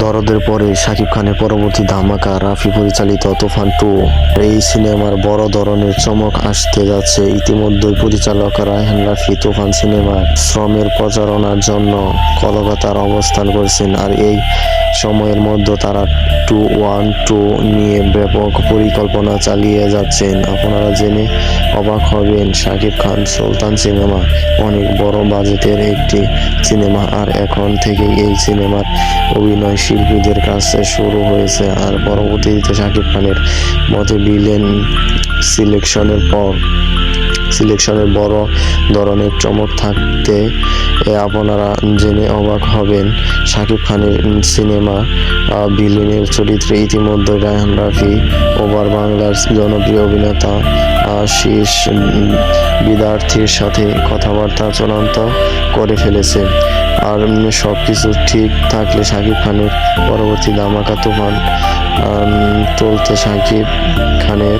দরদের পরে শাকিব খানের পরবর্তী ধামাকা রাফি পরিচালিত তুফান টু। এই সিনেমার বড় ধরনের চমক আসতে যাচ্ছে ইতিমধ্যে পরিচালক রায়হান রাফি তুফান সিনেমার শ্রমের প্রচারণার জন্য কলকাতার অবস্থান করছেন আর এই সময়ের মধ্যে তারা টু ওয়ান টু নিয়ে ব্যাপক পরিকল্পনা চালিয়ে যাচ্ছেন। আপনারা জেনে অবাক হবেন, শাকিব খান সুলতান সিনেমা অনেক বড় বাজেটের একটি সিনেমা আর এখন থেকে এই সিনেমার অভিনয় শিল্পীদের কাছে শুরু হয়েছে আর পরবর্তীতে শাকিব খানের মতে বিলেন সিলেকশনের পর। সিলেকশনের বড় ধরনের চমক থাকতে আপনারা জেনে অবাক হবেন। শাকিব খানের সিনেমা আহ, ভিলেনের চরিত্রে ইতিমধ্যে রায়হান রাফি ওভার বাংলার জনপ্রিয় অভিনেতা আশিস বিদ্যার্থীর সাথে কথাবার্তা চূড়ান্ত করে ফেলেছে। আর সব কিছু ঠিক থাকলে শাকিব খানের পরবর্তী ধামাকা তুফান চলতে শাকিব খানের